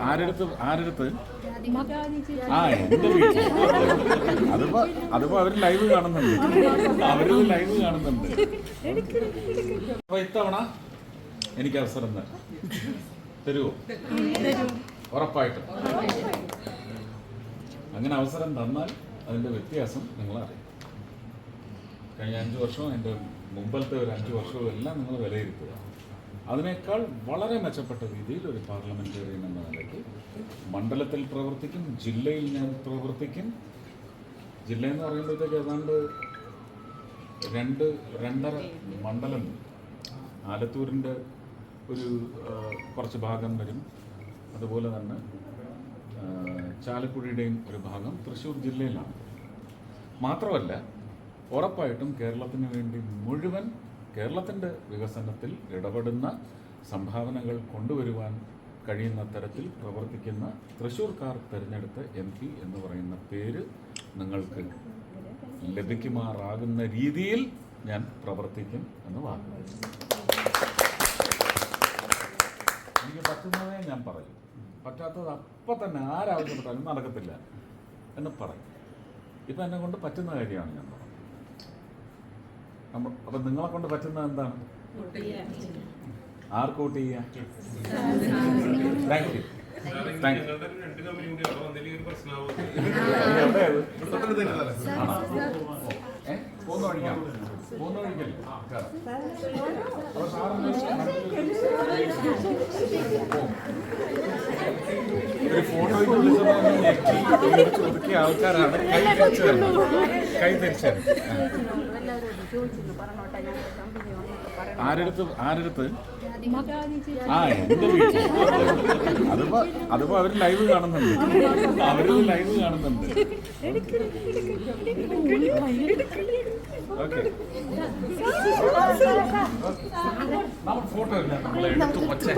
ആരെടുത്ത് ആരെടുത്ത്? ആ എന്റെ വീട്ടിൽ. അതിപ്പോ അതിപ്പോ അവർ ലൈവ് കാണുന്നുണ്ട്. അവർ ലൈവ് കാണുന്നുണ്ട്. അപ്പൊ ഇത്തവണ എനിക്ക് അവസരം തന്നെ തരുമോ ഉറപ്പായിട്ടും. അങ്ങനെ അവസരം തന്നാൽ അതിന്റെ വ്യത്യാസം നിങ്ങൾ അറിയും. കഴിഞ്ഞ അഞ്ച് വർഷവും എന്റെ മുമ്പത്തെ ഒരു അഞ്ച് വർഷവും എല്ലാം നിങ്ങൾ വിലയിരുത്തുക. അതിനേക്കാൾ വളരെ മെച്ചപ്പെട്ട രീതിയിൽ ഒരു പാർലമെന്റേറിയൻ എന്ന മണ്ഡലത്തിൽ പ്രവർത്തിക്കും ജില്ലയിൽ ഞാൻ പ്രവർത്തിക്കും. ജില്ല എന്ന് പറയുമ്പോഴത്തേക്ക് ഏതാണ്ട് രണ്ട് രണ്ടര മണ്ഡലം ആലത്തൂരിന്റെ ഒരു കുറച്ച് ഭാഗം വരും. അതുപോലെ തന്നെ ചാലക്കുടിയുടെയും ഒരു ഭാഗം തൃശ്ശൂർ ജില്ലയിലാണ്. മാത്രമല്ല ഉറപ്പായിട്ടും കേരളത്തിന് വേണ്ടി മുഴുവൻ കേരളത്തിന്റെ വികസനത്തിൽ ഇടപെടുന്ന സംഭാവനകൾ കൊണ്ടുവരുവാൻ കഴിയുന്ന തരത്തിൽ പ്രവർത്തിക്കുന്ന തൃശ്ശൂർക്കാർ തിരഞ്ഞെടുത്ത എം പി എന്ന് പറയുന്ന പേര് നിങ്ങൾക്ക് ലഭിക്കുമാറാകുന്ന രീതിയിൽ ഞാൻ പ്രവർത്തിക്കും എന്ന് വാക്ക് എനിക്ക് പറ്റുന്നതേ ഞാൻ പറയും. പറ്റാത്തത് അപ്പം തന്നെ ആരാവശ്യപ്പെട്ടാലും നടക്കത്തില്ല എന്ന് പറയും. ഇപ്പം എന്നെ കൊണ്ട് പറ്റുന്ന കാര്യമാണ് ഞാൻ പറഞ്ഞത്. അപ്പം നിങ്ങളെ കൊണ്ട് പറ്റുന്നത് എന്താണ്? ആർക്ക് വോട്ട് ചെയ്യാം താങ്ക് യു താങ്ക് യു രണ്ട് കമ്പനി കൂടി അവിടെ വന്നതിൽ ഒരു ഞെക്കി ആൾക്കാരാണ്. കൈ തിരിച്ചു തരുന്നത് കൈ ആരെടുത്ത് ആരെടുത്ത്? ആ എന്റെ വീട്ടിൽ. അതിപ്പോ അതിപ്പോ അവർ ലൈവ് കാണുന്നുണ്ട്. അവർ ലൈവ് കാണുന്നുണ്ട്. ഓക്കെ. നമ്മൾ ഫോട്ടോ ഇല്ല. നമ്മളെ എടുത്തു. വച്ചേ